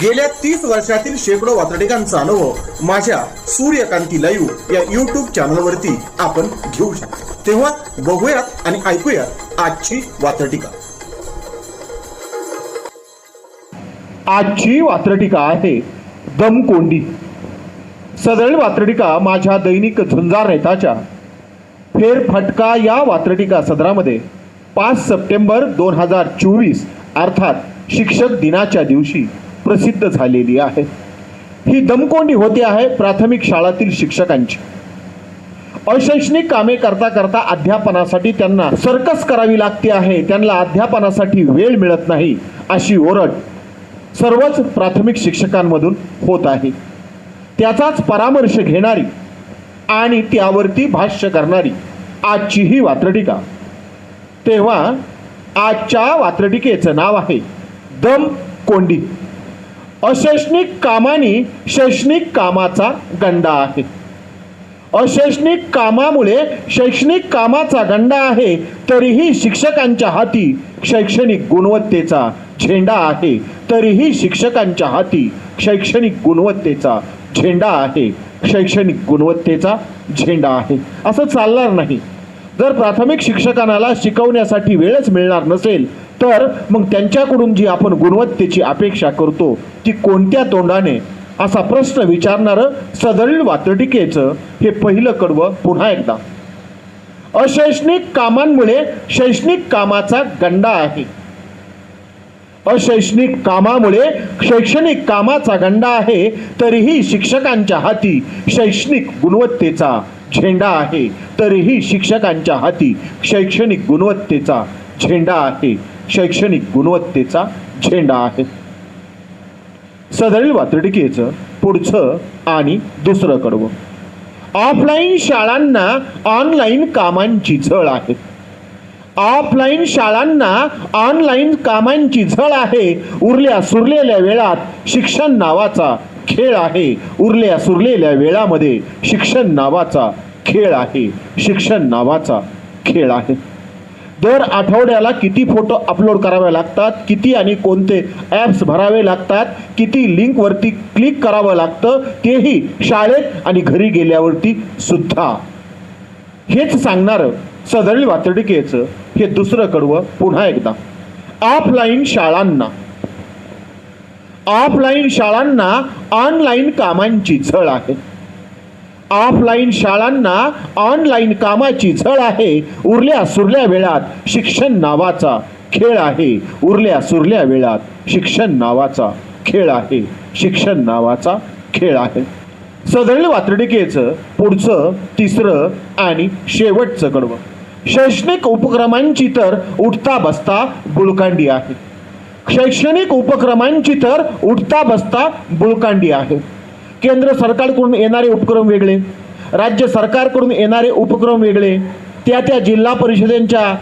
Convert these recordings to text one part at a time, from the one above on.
गेल्या तीस वर्षातील शेकडो वातडिकांचा अनुभव माझ्या सूर्यकांती लाईव्ह या युट्यूब चॅनलवरती आपण घेऊ शकतो. तेव्हा बघूयात आणि ऐकूयात आजची वातडिका आजची वात्रटिका आहे दमकोंडी. सदळ वात्रटिका माझ्या दैनिक झुंजार नेताच्या फेरफटका या वात्रटिका सदरामध्ये पाच सप्टेंबर दोन हजार चोवीस अर्थात शिक्षक दिनाच्या दिवशी. प्रसिद्ध झालेली आहे. ही दमकोंडी होते आहे प्राथमिक शाळातील शिक्षकांची. अशैक्षणिक कामे करता करता अध्यापनासाठी त्यांना सर्कस करावी लागते आहे. त्यांना अध्यापनासाठी वेळ मिळत नाही अशी ओरड सर्वच प्राथमिक शिक्षकांमधून होत आहे. त्याचाच परामर्श घेणारी आणि त्यावरती भाष्य करणारी आजची ही वात्रटिका. तेव्हा आजच्या वात्रटिकेचं नाव आहे दम कोंडी अशैक्षणिक कामाने शैक्षणिक कामाचा गंडा आहे. अशैक्षणिक कामामुळे शैक्षणिक कामाचा गंडा आहे तरीही शिक्षकांच्या हाती शैक्षणिक गुणवत्तेचा झेंडा आहे तरीही शिक्षकांच्या हाती शैक्षणिक गुणवत्तेचा झेंडा आहे शैक्षणिक गुणवत्तेचा झेंडा आहे. असं चालणार नाही. जर प्राथमिक शिक्षकांना शिकवण्यासाठी वेळच मिळणार नसेल तर मग त्यांच्याकडून जी आपण गुणवत्तेची अपेक्षा करतो ती कोणत्या तोंडाने? असा प्रश्न विचारणारं सदरील वातटिकेचं हे पहिलं कडवं पुन्हा एकदा. अशैक्षणिक कामांमुळे शैक्षणिक कामाचा गंडा आहे. अशैक्षणिक कामामुळे शैक्षणिक कामाचा गंडा आहे तरीही शिक्षकांच्या हाती शैक्षणिक गुणवत्तेचा झेंडा आहे. तरीही शिक्षकांच्या हाती शैक्षणिक गुणवत्तेचा झेंडा आहे. शैक्षणिक गुणवत्तेचा झेंडा आहे. सदरील वातडिकेचं पुढचं आणि दुसरं कडवं. ऑफलाईन शाळांना ऑनलाईन कामांची झळ आहे. ऑफलाईन शाळांना ऑनलाईन कामांची झळ आहे. उरल्या सुरलेल्या वेळात शिक्षण नावाचा खेळ आहे. उरल्या सुरलेल्या वेळामध्ये शिक्षण नावाचा खेळ आहे. शिक्षण नावाचा खेळ आहे. दर आठवड्याला किती फोटो अपलोड करावे लागतात किती आणि कोणते ॲप्स भरावे लागतात किती लिंकवरती क्लिक करावं लागतं तेही शाळेत आणि घरी गेल्यावरती सुद्धा. हेच सांगणारं सदरील वातडिकेचं हे दुसरं कडवं पुन्हा एकदा. ऑफलाईन शाळांना. ऑफलाईन शाळांना ऑनलाईन कामांची झळ आहे. ऑफलाईन शाळांना ऑनलाईन कामाची झळ आहे. उरल्या सुरल्या वेळात शिक्षण नावाचा खेळ आहे. उरल्या सुरल्या वेळात शिक्षण नावाचा खेळ आहे. शिक्षण नावाचा खेळ आहे. सदरील वातडिकेचं पुढचं तिसरं आणि शेवटचं कडवं. शैक्षणिक उपक्रमांची तर उठता बसता बुळकांडी आहे. शैक्षणिक उपक्रमांची तर उठता बसता बुळकांडी आहे. केंद्र सरकारकडून येणारे उपक्रम वेगळे राज्य सरकारकडून येणारे उपक्रम वेगळे त्या त्या जिल्हा परिषदेच्या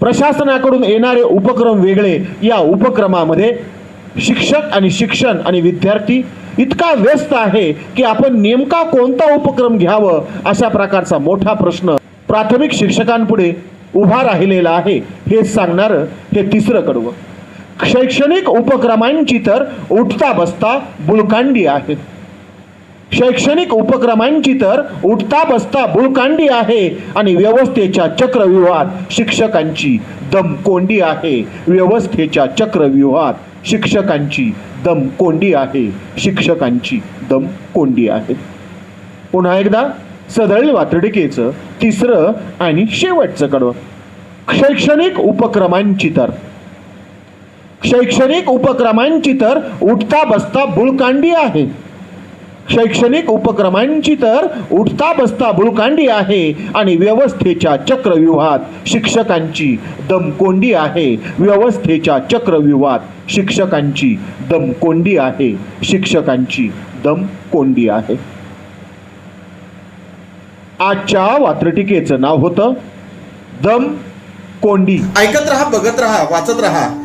प्रशासनाकडून येणारे उपक्रम वेगळे या उपक्रमामध्ये शिक्षक आणि शिक्षण आणि विद्यार्थी इतका व्यस्त आहे की आपण नेमका कोणता उपक्रम घ्यावं अशा प्रकारचा मोठा प्रश्न प्राथमिक शिक्षकांपुढे उभा राहिलेला आहे. हे सांगणारं हे तिसरं कडवं. शैक्षणिक उपक्रमांची तर उठता बसता बुळकांडी आहे. शैक्षणिक उपक्रमांची तर उठता बसता बुळकांडी आहे आणि व्यवस्थेच्या चक्रव्यूहात शिक्षकांची दमकोंडी आहे. व्यवस्थेच्या चक्रव्यूहात शिक्षकांची दमकोंडी आहे. शिक्षकांची दमकोंडी आहे. पुन्हा एकदा सदळ वातडिकेचं तिसरं आणि शेवटचं कडवं. शैक्षणिक उपक्रमांची तर शैक्षणिक उपक्रमांची तर उठता बसता बुळकांडी आहे. शैक्षणिक उपक्रमांची तर उठता बसता बुळकांडी आहे आणि व्यवस्थेच्या चक्रव्यूहात शिक्षकांची दमकोंडी आहे. व्यवस्थेच्या चक्रव्यूहात शिक्षकांची दमकोंडी आहे. शिक्षकांची दमकोंडी आहे. आजच्या वात्रटिकेचं नाव होतं दम कोंडी ऐकत रहा बघत रहा वाचत रहा.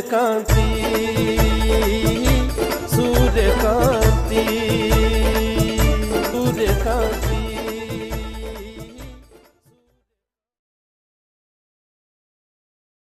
Suryakanti Suryakanti Suryakanti